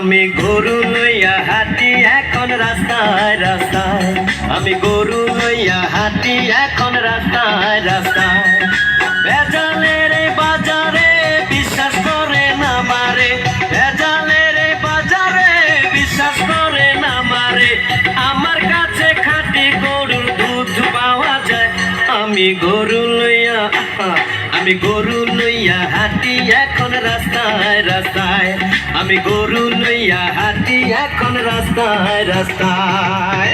আমি গরু লইয়া হাঁটি, এখন রাস্তায় রাস্তায়। আমি গরু লইয়া হাঁটি, এখন রাস্তায় রাস্তায়। ভেজালের বাজারে বিশ্বাস করে না মারে। ভেজালের বাজারে বিশ্বাস করে না মারে। আমার কাছে খাঁটি গরুর দুধ পাওয়া যায়। আমি গরু আমি গরু লইয়া হাতি এখন রাস্তায় রাস্তায়। আমি গরু লইয়া হাতি এখন রাস্তায় রাস্তায়।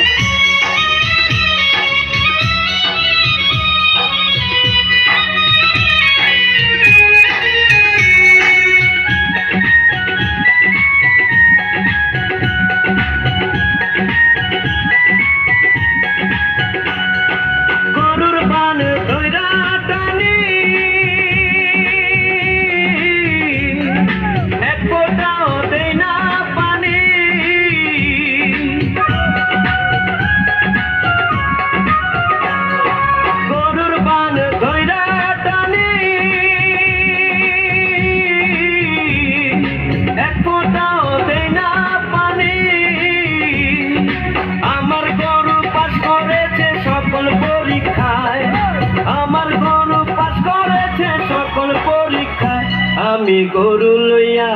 আমি গরু লইয়া,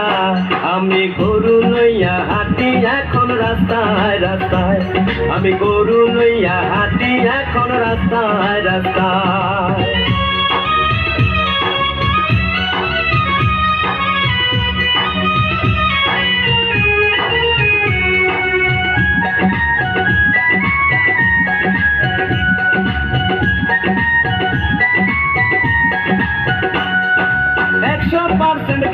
আমি গরু লইয়া হাঁটি এখন রাস্তায় রাস্তায়। আমি গরু লইয়া হাঁটি এখন রাস্তায় রাস্তায়। একশো পার্সেন্ট গ্যারান্টি